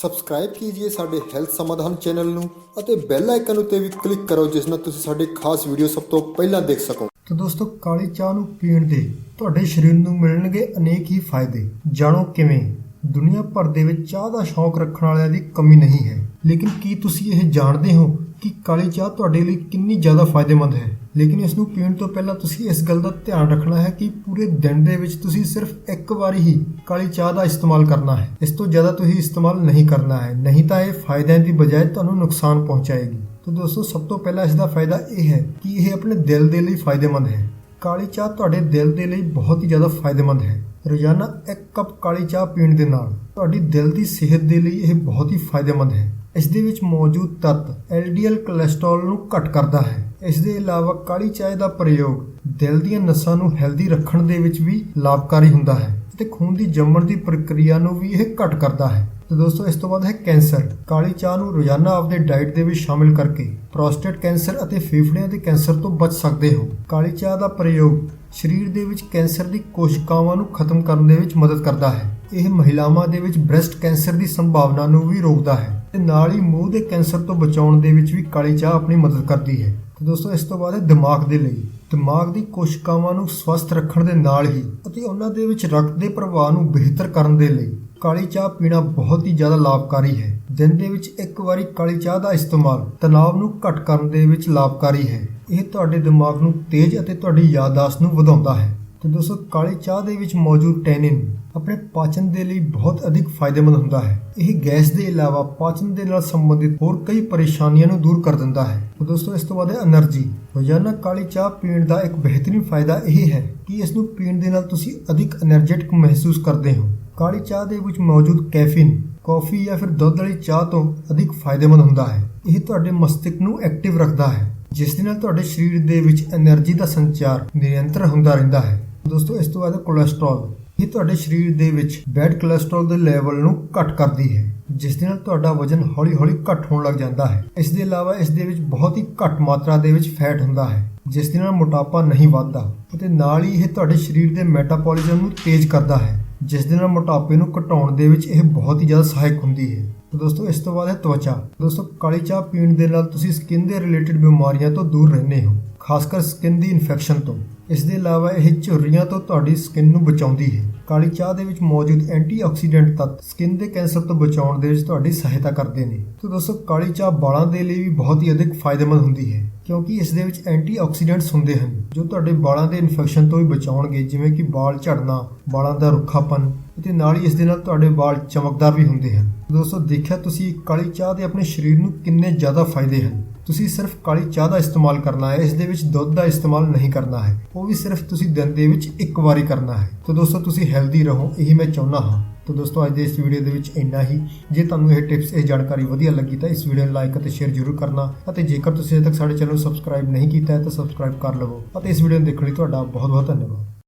Subscribe ਕੀजिए ਸਾਡੇ health ਸਮਾਧਾਨ channel ਨੂੰ ਅਤੇ ਬੈਲ ਆਈਕਨ ਉੱਤੇ ਵੀ ਕਲਿੱਕ ਕਰੋ, ਜਿਸ ਨਾਲ ਤੁਸੀਂ ਸਾਡੇ ਖਾਸ ਵੀਡੀਓ ਸਭ ਤੋਂ ਪਹਿਲਾਂ ਦੇਖ ਸਕੋ। ਤਾਂ ਦੋਸਤੋ, ਕਾਲੀ ਚਾਹ ਨੂੰ ਪੀਣ ਦੇ ਤੁਹਾਡੇ ਸਰੀਰ ਨੂੰ ਮਿਲਣਗੇ ਅਨੇਕ ਹੀ ਫਾਇਦੇ। ਜਾਣੋ ਕਿਵੇਂ? ਦੁਨੀਆ ਭਰ ਦੇ ਵਿੱਚ ਚਾਹ ਦਾ ਸ਼ੌਂਕ ਰੱਖਣ ਵਾਲਿਆਂ ਦੀ ਕਮੀ ਨਹੀਂ ਹੈ। ਲੇਕਿਨ ਕੀ ਤੁਸੀਂ ਇਹ ਜਾਣਦੇ ਹੋ ਕਿ ਕਾਲੀ ਚਾਹ ਤੁਹਾਡੇ ਲਈ ਕਿੰਨੀ ਜ਼ਿਆਦਾ ਫਾਇਦੇਮੰਦ ਹੈ? ਲੇਕਿਨ ਇਸ ਨੂੰ ਪੀਣ ਤੋਂ ਪਹਿਲਾਂ ਤੁਸੀਂ ਇਸ ਗੱਲ ਦਾ ਧਿਆਨ ਰੱਖਣਾ ਹੈ ਕਿ ਪੂਰੇ ਦਿਨ ਦੇ ਵਿੱਚ ਤੁਸੀਂ ਸਿਰਫ ਇੱਕ ਵਾਰੀ ਹੀ ਕਾਲੀ ਚਾਹ ਦਾ ਇਸਤੇਮਾਲ ਕਰਨਾ ਹੈ। ਇਸ ਤੋਂ ਜ਼ਿਆਦਾ ਤੁਸੀਂ ਇਸਤੇਮਾਲ ਨਹੀਂ ਕਰਨਾ ਹੈ। ਨਹੀਂ ਤਾਂ ਇਹ ਫਾਇਦਿਆਂ ਦੀ ਬਜਾਏ ਤੁਹਾਨੂੰ ਨੁਕਸਾਨ ਪਹੁੰਚਾਏਗੀ। ਤਾਂ ਦੋਸਤੋ, ਸਭ ਤੋਂ ਪਹਿਲਾਂ ਇਸ ਦਾ ਫਾਇਦਾ ਇਹ ਹੈ ਕਿ ਇਹ ਆਪਣੇ ਦਿਲ ਦੇ ਲਈ ਫਾਇਦੇਮੰਦ ਹੈ। ਕਾਲੀ ਚਾਹ ਤੁਹਾਡੇ ਦਿਲ ਦੇ ਲਈ ਬਹੁਤ ਹੀ ਜ਼ਿਆਦਾ ਫਾਇਦੇਮੰਦ ਹੈ। ਰੋਜ਼ਾਨਾ ਇੱਕ ਕੱਪ ਕਾਲੀ ਚਾਹ ਪੀਣ ਦੇ ਨਾਲ ਤੁਹਾਡੀ ਦਿਲ ਦੀ ਸਿਹਤ ਦੇ ਲਈ ਇਹ ਬਹੁਤ ਹੀ ਫਾਇਦੇਮੰਦ ਹੈ। ਇਸ ਦੇ ਵਿੱਚ ਮੌਜੂਦ ਤੱਤ LDL ਕੋਲੇਸਟ੍ਰੋਲ ਨੂੰ ਘੱਟ ਕਰਦਾ ਹੈ। ਇਸ ਦੇ ਇਲਾਵਾ ਕਾਲੀ ਚਾਹ ਦਾ ਪ੍ਰਯੋਗ ਦਿਲ ਦੀਆਂ ਨਸਾਂ ਨੂੰ ਹੈਲਦੀ ਰੱਖਣ ਦੇ ਵਿੱਚ ਵੀ ਲਾਭਕਾਰੀ ਹੁੰਦਾ ਹੈ ਤੇ ਖੂਨ ਦੀ ਜੰਮਣ ਦੀ ਪ੍ਰਕਿਰਿਆ ਨੂੰ ਵੀ ਇਹ ਘੱਟ ਕਰਦਾ ਹੈ। ਤੇ ਦੋਸਤੋ, ਇਸ ਤੋਂ ਬਾਅਦ ਹੈ ਕੈਂਸਰ। ਕਾਲੀ ਚਾਹ ਨੂੰ ਰੋਜ਼ਾਨਾ ਆਪਦੇ ਡਾਈਟ ਦੇ ਵਿੱਚ ਸ਼ਾਮਿਲ ਕਰਕੇ ਪ੍ਰੋਸਟੇਟ ਕੈਂਸਰ ਅਤੇ ਫੇਫੜਿਆਂ ਦੇ ਕੈਂਸਰ ਤੋਂ ਬਚ ਸਕਦੇ ਹੋ। ਕਾਲੀ ਚਾਹ ਦਾ ਪ੍ਰਯੋਗ ਸਰੀਰ ਦੇ ਵਿੱਚ ਕੈਂਸਰ ਦੀ ਕੋਸ਼ਿਕਾਵਾਂ ਨੂੰ ਖਤਮ ਕਰਨ ਦੇ ਵਿੱਚ ਮਦਦ ਕਰਦਾ ਹੈ। ਇਹ ਮਹਿਲਾਵਾਂ ਦੇ ਵਿੱਚ ਬ੍ਰੈਸਟ ਕੈਂਸਰ ਦੀ ਸੰਭਾਵਨਾ ਨੂੰ ਵੀ ਰੋਕਦਾ ਹੈ ਤੇ ਨਾਲ ਹੀ ਮੂੰਹ ਦੇ ਕੈਂਸਰ ਤੋਂ ਬਚਾਉਣ ਦੇ ਵਿੱਚ ਵੀ ਕਾਲੀ ਚਾਹ ਆਪਣੀ ਮਦਦ ਕਰਦੀ ਹੈ। ਤੇ ਦੋਸਤੋ, ਇਸ ਤੋਂ ਬਾਅਦ ਹੈ ਦਿਮਾਗ ਦੇ ਲਈ। ਦਿਮਾਗ ਦੀ ਕੋਸ਼ਿਕਾਵਾਂ ਨੂੰ ਸਵਸਥ ਰੱਖਣ ਦੇ ਨਾਲ ਹੀ ਅਤੇ ਉਹਨਾਂ ਦੇ ਵਿੱਚ ਰਕਤ ਦੇ ਪ੍ਰਵਾਹ ਨੂੰ ਬਿਹਤਰ ਕਰਨ ਦੇ ਲਈ ਕਾਲੀ ਚਾਹ ਪੀਣਾ ਬਹੁਤ ਹੀ ਜ਼ਿਆਦਾ ਲਾਭਕਾਰੀ ਹੈ। ਦਿਨ ਦੇ ਵਿੱਚ ਇੱਕ ਵਾਰੀ ਕਾਲੀ ਚਾਹ ਦਾ ਇਸਤੇਮਾਲ ਤਣਾਅ ਨੂੰ ਘਟ ਕਰਨ ਦੇ ਵਿੱਚ ਲਾਭਕਾਰੀ ਹੈ। ਇਹ ਤੁਹਾਡੇ ਦਿਮਾਗ ਨੂੰ ਤੇਜ਼ ਅਤੇ ਤੁਹਾਡੀ ਯਾਦਦਾਸ਼ਤ ਨੂੰ ਵਧਾਉਂਦਾ ਹੈ। ਤੇ ਦੋਸਤੋ, ਕਾਲੀ ਚਾਹ ਦੇ ਵਿੱਚ ਮੌਜੂਦ ਟੈਨਿਨ ਆਪਣੇ ਪਾਚਨ ਦੇ ਲਈ ਬਹੁਤ ਅਧਿਕ ਫਾਇਦੇਮੰਦ ਹੁੰਦਾ ਹੈ। ਇਹ ਗੈਸ ਦੇ ਇਲਾਵਾ ਪਾਚਨ ਦੇ ਨਾਲ ਸੰਬੰਧਿਤ ਹੋਰ ਕਈ ਪਰੇਸ਼ਾਨੀਆਂ ਨੂੰ ਦੂਰ ਕਰ ਦਿੰਦਾ ਹੈ। ਤੇ ਦੋਸਤੋ, ਇਸ ਤੋਂ ਬਾਅਦ એનર્ਜੀ ਰੋਜ਼ਾਨਾ ਕਾਲੀ ਚਾਹ ਪੀਣ ਦਾ ਇੱਕ ਬਿਹਤਰੀਨ ਫਾਇਦਾ ਇਹ ਹੈ ਕਿ ਇਸ ਨੂੰ ਪੀਣ ਦੇ ਨਾਲ ਤੁਸੀਂ ਅਧਿਕ એનર્ਜੈਟਿਕ ਮਹਿਸੂਸ ਕਰਦੇ ਹੋ। ਕਾਲੀ ਚਾਹ ਦੇ ਵਿੱਚ ਮੌਜੂਦ ਕੈਫੀਨ, ਕਾਫੀ ਜਾਂ ਫਿਰ ਦੁੱਧ ਵਾਲੀ ਚਾਹ ਤੋਂ ਅਧਿਕ ਫਾਇਦੇਮੰਦ ਹੁੰਦਾ ਹੈ। ਇਹ ਤੁਹਾਡੇ ਮਸਤਿਸ਼ਕ ਨੂੰ ਐਕਟਿਵ ਰੱਖਦਾ ਹੈ, ਜਿਸ ਦੇ ਨਾਲ ਤੁਹਾਡੇ ਸਰੀਰ ਦੇ ਵਿੱਚ એનર્ਜੀ ਦਾ ਸੰਚਾਰ ਨਿਰੰਤਰ ਹੁੰਦਾ ਰਹਿੰਦਾ ਹੈ। ਦੋਸਤੋ, ਇਸ ਤੋਂ ਬਾਅਦ ਕੋਲੇਸਟ੍ਰੋਲ ਇਹ ਤੁਹਾਡੇ ਸਰੀਰ ਦੇ ਵਿੱਚ ਬੈਡ ਕੋਲੇਸਟ੍ਰੋਲ ਦੇ ਲੈਵਲ ਨੂੰ ਘਟ ਕਰਦੀ ਹੈ, ਜਿਸ ਦੇ ਨਾਲ ਤੁਹਾਡਾ ਵਜਨ ਹੌਲੀ-ਹੌਲੀ ਘਟ ਹੋਣ ਲੱਗ ਜਾਂਦਾ ਹੈ। ਇਸ ਦੇ ਇਲਾਵਾ ਇਸ ਦੇ ਵਿੱਚ ਬਹੁਤ ਹੀ ਘੱਟ ਮਾਤਰਾ ਦੇ ਵਿੱਚ ਫੈਟ ਹੁੰਦਾ ਹੈ, ਜਿਸ ਦੇ ਨਾਲ ਮੋਟਾਪਾ ਨਹੀਂ ਵੱਧਦਾ ਅਤੇ ਨਾਲ ਹੀ ਇਹ ਤੁਹਾਡੇ ਸਰੀਰ ਦੇ ਮੈਟਾਬੋਲਿਜ਼ਮ ਨੂੰ ਤੇਜ਼ ਕਰਦਾ ਹੈ। ਜਿਸ ਦੇ ਨਾਲ ਮੋਟਾਪੇ ਨੂੰ ਘਟਾਉਣ ਦੇ ਵਿੱਚ ਇਹ ਬਹੁਤ ਹੀ ਜ਼ਿਆਦਾ ਸਹਾਇਕ ਹੁੰਦੀ ਹੈ। ਤਾਂ ਦੋਸਤੋ, ਇਸ ਤੋਂ ਬਾਅਦ ਹੈ ਤਵਚਾ। ਦੋਸਤੋ, ਕਾਲੀ ਚਾਹ ਪੀਣ ਦੇ ਨਾਲ ਤੁਸੀਂ ਸਕਿਨ ਦੇ ਰਿਲੇਟਡ ਬਿਮਾਰੀਆਂ ਤੋਂ ਦੂਰ ਰਹਿੰਦੇ ਹੋ ਖਾਸ ਕਰ ਸਕਿਨ ਦੀ ਇਨਫੈਕਸ਼ਨ ਤੋਂ। ਇਸ ਦੇ ਇਲਾਵਾ ਇਹ ਝੁਰਰੀਆਂ ਤੋਂ ਤੁਹਾਡੀ ਸਕਿਨ ਨੂੰ ਬਚਾਉਂਦੀ ਹੈ। ਕਾਲੀ ਚਾਹ ਦੇ ਵਿੱਚ ਮੌਜੂਦ ਐਂਟੀਆਕਸੀਡੈਂਟ ਤੱਤ ਸਕਿਨ ਦੇ ਕੈਂਸਰ ਤੋਂ ਬਚਾਉਣ ਦੇ ਵਿੱਚ ਤੁਹਾਡੀ ਸਹਾਇਤਾ ਕਰਦੇ ਨੇ। ਤੇ ਦੋਸਤੋ, ਕਾਲੀ ਚਾਹ ਵਾਲਾਂ ਦੇ ਲਈ ਵੀ ਬਹੁਤ ਹੀ ਅਧਿਕ ਫਾਇਦੇਮੰਦ ਹੁੰਦੀ ਹੈ। ਕਿਉਂਕਿ ਇਸ ਦੇ ਵਿੱਚ ਐਂਟੀਆਕਸੀਡੈਂਟਸ ਹੁੰਦੇ ਹਨ, ਜੋ ਤੁਹਾਡੇ ਵਾਲਾਂ ਦੇ ਇਨਫੈਕਸ਼ਨ ਤੋਂ ਵੀ ਬਚਾਉਣਗੇ, ਜਿਵੇਂ ਕਿ ਵਾਲ ਝੜਨਾ, ਵਾਲਾਂ ਦਾ ਰੁੱਖਾਪਨ, ਅਤੇ ਨਾਲ ਹੀ ਇਸ ਦੇ ਨਾਲ ਤੁਹਾਡੇ ਵਾਲ ਚਮਕਦਾਰ ਵੀ ਹੁੰਦੇ ਹਨ। ਦੋਸਤੋ, ਦੇਖਿਆ ਤੁਸੀਂ ਕਾਲੀ ਚਾਹ ਦੇ ਆਪਣੇ ਸਰੀਰ ਨੂੰ ਕਿੰਨੇ ਜ਼ਿਆਦਾ ਫਾਇਦੇ ਹਨ। ਤੁਸੀਂ ਸਿਰਫ ਕਾਲੀ ਚਾਹ ਦਾ ਇਸਤੇਮਾਲ ਕਰਨਾ ਹੈ, ਇਸ ਦੇ ਵਿੱਚ ਦੁੱਧ ਦਾ ਇਸਤੇਮਾਲ ਨਹੀਂ ਕਰਨਾ ਹੈ। ਉਹ ਵੀ ਸਿਰਫ ਤੁਸੀਂ ਦਿਨ ਦੇ ਵਿੱਚ ਇੱਕ ਵਾਰੀ ਕਰਨਾ ਹੈ। ਤਾਂ ਦੋਸਤੋ, ਤੁਸੀਂ ਹੈਲਦੀ ਰਹੋ, ਇਹੀ ਮੈਂ ਚਾਹੁੰਦਾ ਹਾਂ। ਤਾਂ ਦੋਸਤੋ, ਅੱਜ ਦੇ ਇਸ ਵੀਡੀਓ ਦੇ ਵਿੱਚ ਇੰਨਾ ਹੀ। ਜੇ ਤੁਹਾਨੂੰ ਇਹ ਟਿਪਸ ਇਹ ਜਾਣਕਾਰੀ ਵਧੀਆ ਲੱਗੀ ਤਾਂ ਇਸ ਵੀਡੀਓ ਨੂੰ ਲਾਈਕ ਅਤੇ ਸ਼ੇਅਰ ਜ਼ਰੂਰ ਕਰਨਾ। ਅਤੇ ਜੇਕਰ ਤੁਸੀਂ ਅਜੇ ਤੱਕ ਸਾਡੇ ਚੈਨਲ ਨੂੰ ਸਬਸਕ੍ਰਾਈਬ ਨਹੀਂ ਕੀਤਾ ਹੈ, ਤਾਂ ਸਬਸਕ੍ਰਾਈਬ ਕਰ ਲਵੋ। ਅਤੇ ਇਸ ਵੀਡੀਓ ਨੂੰ ਦੇਖਣ ਲਈ ਤੁਹਾਡਾ ਬਹੁਤ ਬਹੁਤ ਧੰਨਵਾਦ।